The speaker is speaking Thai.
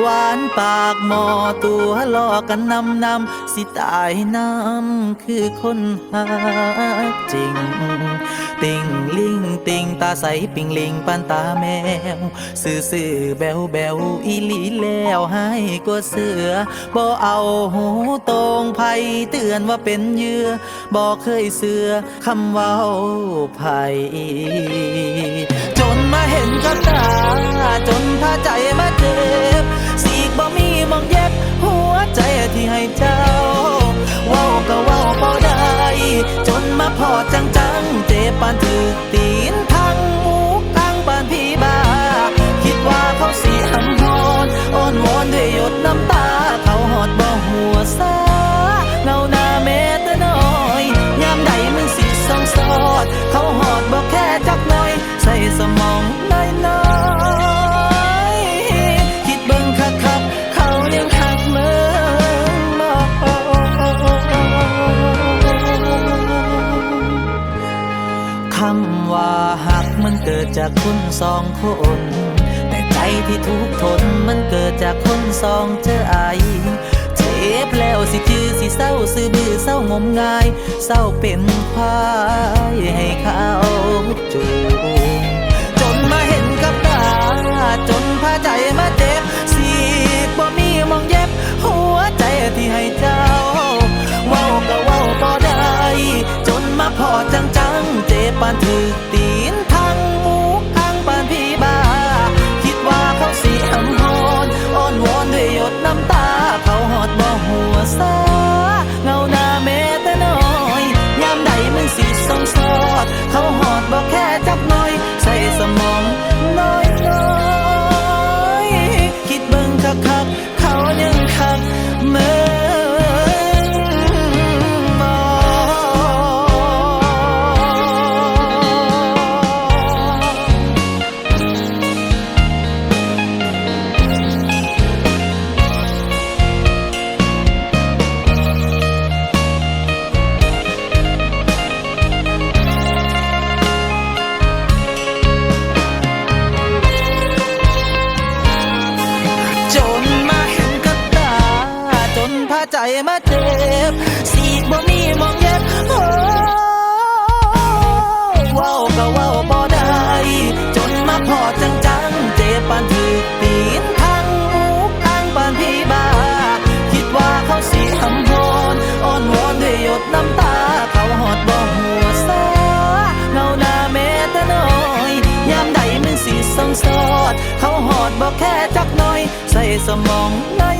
หวานปากหมอตัวหลอกกันนำนำสิตายน้ำคือคนหักจริง ติงลิงติงตาใสปิงลิงปานตาแมว ซื่อซื่อแบวแบวอีหลีแล้วให้กว่าเสือบ่เอาหูตรงไผเตือนว่าเป็นเยื่อบ่เคยเสือคำเว้าไผจนมาเห็นกับตาจนพาใจ ใจที่ให้เจ้า เว้าก็เว้าบ่ได้ จนมาพอจังจังๆเจ็บปานถึกตี จากคนสองคน แต่ใจที่ทุกทนมันเกิดจากคนสองเจอไอเจ็บแล้วสิจือสิเศร้าซื้อบือเศร้างมงาย เศร้าเป็นควายให้เขาจูงจนมาเห็นกับตา จนพาใจมาเจ็บสีกบ่มีมองเย็บ หัวใจที่ให้เจ้า เว้าก็เว้าบ่ได้ จนมาพอจังจังเจ็บปานถือตี ใจมาเจ็บสีกบ่มีมองเย็บโอ้เว้าก็เว้าบ่ได้ จนมาพอจังจังๆเจ็บปานถือตีนทั้งมุกทั้งปานพี่บา คิดว่าเขาสีหำฮอนอ้อนวอนด้วยหยดน้ำตา เขาหอดบ่หัวซาเงาหน้าแม้แต่น้อยยามใดมึงสิส่องสอด เขาหอดบอกแค่จักหน่อย ใส่สมองน้อย